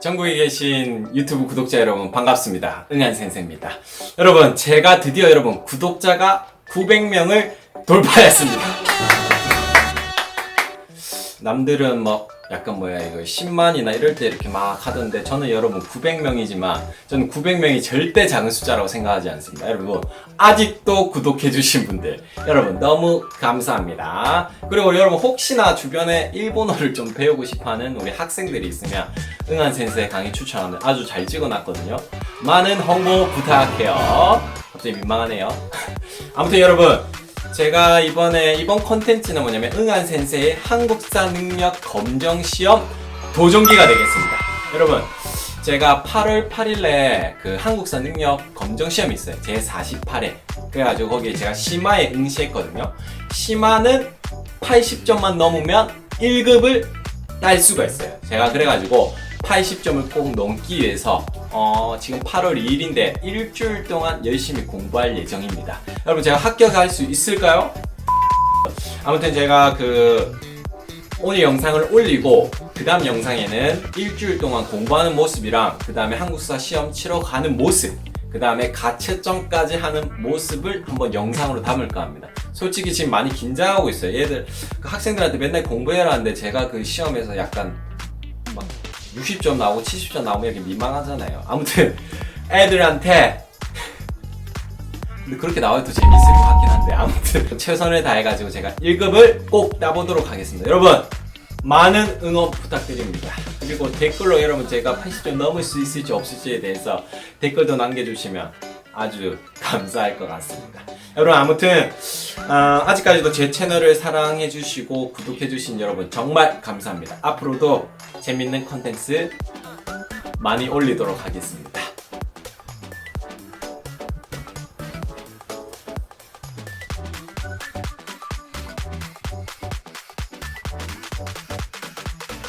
전국에 계신 유튜브 구독자 여러분 반갑습니다. 응한센세입니다. 여러분 제가 드디어 여러분 구독자가 900명을 돌파했습니다. 남들은 뭐 약간 뭐야 이거 10만이나 이럴 때 이렇게 막 하던데 저는 여러분 900명이지만 저는 900명이 절대 작은 숫자라고 생각하지 않습니다. 여러분 아직도 구독해 주신 분들 여러분 너무 감사합니다. 그리고 여러분 혹시나 주변에 일본어를 좀 배우고 싶어하는 우리 학생들이 있으면 응한 센세 강의 추천하는 아주 잘 찍어놨거든요. 많은 홍보 부탁해요. 갑자기 민망하네요. 아무튼 여러분 제가 이번에 이번 컨텐츠는 뭐냐면 응한 센세의 한국사 능력 검정 시험 도전기가 되겠습니다. 여러분 제가 8월 8일에 그 한국사 능력 검정 시험이 있어요. 제 48회. 그래가지고 거기에 제가 심화에 응시했거든요. 심화는 80점만 넘으면 1급을 딸 수가 있어요. 제가 그래가지고 80점을 꼭 넘기 위해서 어, 지금 8월 2일인데 일주일 동안 열심히 공부할 예정입니다. 여러분 제가 합격할 수 있을까요? 아무튼 제가 그 오늘 영상을 올리고 그 다음 영상에는 일주일 동안 공부하는 모습이랑 그 다음에 한국사 시험 치러 가는 모습 그 다음에 가채점까지 하는 모습을 한번 영상으로 담을까 합니다. 솔직히 지금 많이 긴장하고 있어요. 얘들 그 학생들한테 맨날 공부해라 하는데 제가 그 시험에서 약간 막 60점 나오고 70점 나오면 이렇게 민망하잖아요. 아무튼 애들한테 근데 그렇게 나와도 더 재밌을 것 같긴 한데 아무튼 최선을 다해가지고 제가 1급을 꼭 따보도록 하겠습니다. 여러분 많은 응원 부탁드립니다. 그리고 댓글로 여러분 제가 80점 넘을 수 있을지 없을지에 대해서 댓글도 남겨주시면 아주 감사할 것 같습니다. 여러분 아무튼 아, 아직까지도 제 채널을 사랑해 주시고 구독해 주신 여러분 정말 감사합니다. 앞으로도 재밌는 컨텐츠 많이 올리도록 하겠습니다.